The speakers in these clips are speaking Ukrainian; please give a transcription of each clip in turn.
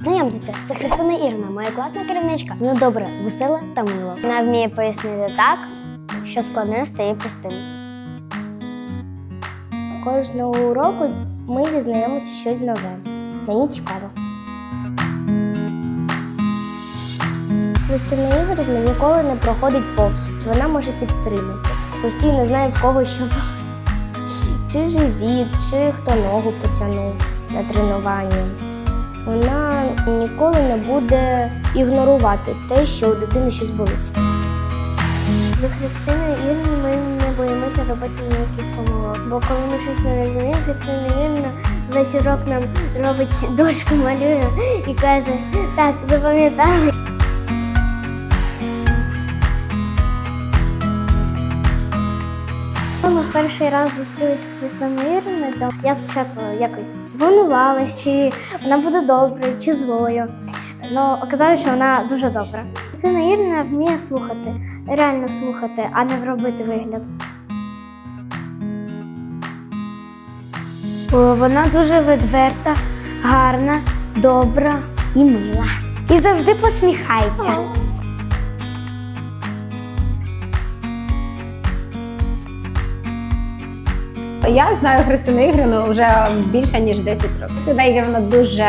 Знайомтеся, це Христина Ірина, моя класна керівничка. Вона добра, весела та мила. Вона вміє пояснити так, що складне стає простим. Кожного уроку ми дізнаємося щось нове. Мені цікаво. Христина Ігорівна ніколи не проходить повз. Вона може підтримати. Постійно знає в кого що болить. Чи живіт, чи хто ногу потягнув на тренуванні. Вона ніколи не буде ігнорувати те, що у дитини щось болить. До Христини Ірини ми не боїмося робити ніяких помилок. Бо коли ми щось не розуміємо, Христина Ірна весь урок нам робить дошку, малює і каже: так, запам'ятали. Перший раз зустрілися Іриною, то я спочатку якось волнувалась, чи вона буде доброю, чи злою. Ну, оказалось, що вона дуже добра. Христина Ірина вміє слухати, реально слухати, а не робити вигляд. Вона дуже відверта, гарна, добра і мила. І завжди посміхається. Я знаю Христину Ігорівну вже більше ніж 10 років. Христина Ігорівна дуже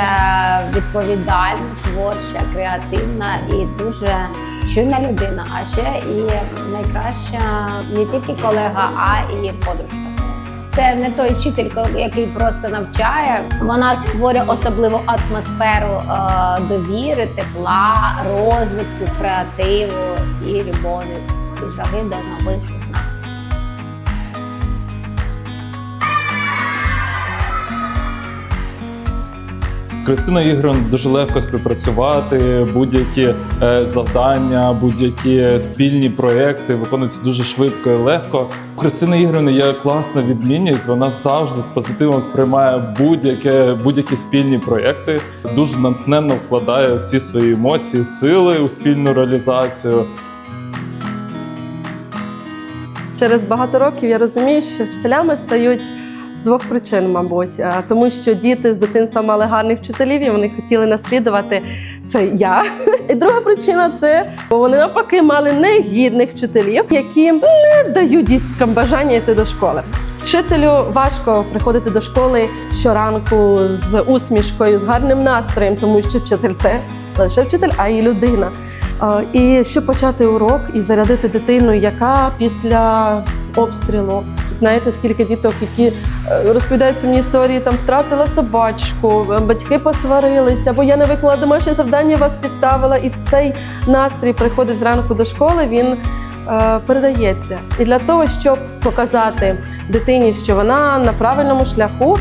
відповідальна, творча, креативна і дуже чуйна людина. А ще і найкраща не тільки колега, а і подружка. Це не той вчитель, який просто навчає. Вона створює особливу атмосферу е, довіри, тепла, розвитку, креативу і любові, і жаги до нових Кристина Ігорівна дуже легко співпрацювати, будь-які е, завдання, будь-які спільні проекти виконуються дуже швидко і легко. У Христини Ігорівни є класна відмінність. Вона завжди з позитивом сприймає будь-яке будь-які спільні проекти. Дуже натхненно вкладає всі свої емоції, сили у спільну реалізацію. Через багато років я розумію, що вчителями стають з двох причин, мабуть, тому що діти з дитинства мали гарних вчителів, і вони хотіли наслідувати це я. І друга причина це бо вони навпаки мали негідних вчителів, які не дають діткам бажання йти до школи. Вчителю важко приходити до школи щоранку з усмішкою, з гарним настроєм, тому що вчитель це не лише вчитель, а й людина. І щоб почати урок і зарядити дитину, яка після обстрілу, знаєте, скільки діток, які е, розповідають мені історії, там втратила собачку, е, батьки посварилися, бо я не виконала домашнє завдання, вас підставила, і цей настрій приходить зранку до школи. Він е, передається. І для того, щоб показати дитині, що вона на правильному шляху.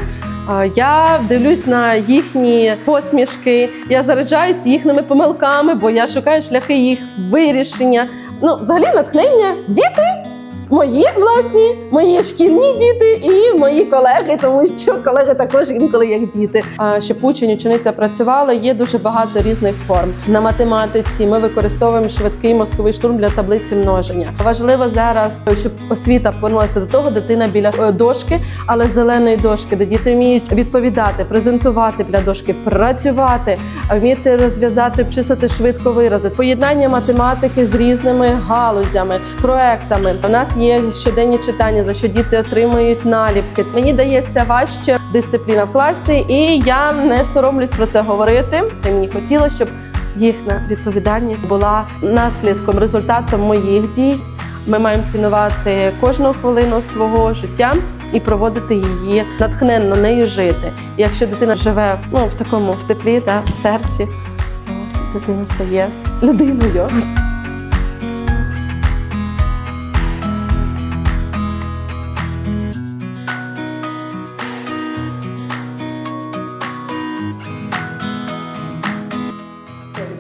Я дивлюсь на їхні посмішки, я заряджаюсь їхніми помилками, бо я шукаю шляхи їх вирішення. Ну, взагалі, натхнення діти. Мої власні, мої шкільні діти і мої колеги, тому що колеги також інколи як діти. Щоб учень, учениця працювала, є дуже багато різних форм. На математиці ми використовуємо швидкий мозковий штурм для таблиці множення. Важливо зараз, щоб освіта повернулася до того, дитина біля е, дошки, але зеленої дошки, де діти вміють відповідати, презентувати біля дошки, працювати, вміти розв'язати, обчислити швидко вирази, поєднання математики з різними галузями, проектами. У нас є щоденні читання, за що діти отримують наліпки. Мені дається важче дисципліна в класі, і я не соромлюсь про це говорити. Мені хотілося, щоб їхня відповідальність була наслідком, результатом моїх дій. Ми маємо цінувати кожну хвилину свого життя і проводити її натхненно нею жити. І якщо дитина живе ну в такому в теплі та в серці, то дитина стає людиною.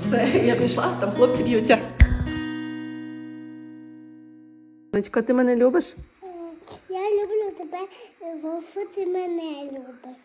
Все, я пішла, там хлопці б'ються. Дочка, ти мене любиш? Я люблю тебе, що ти мене любиш.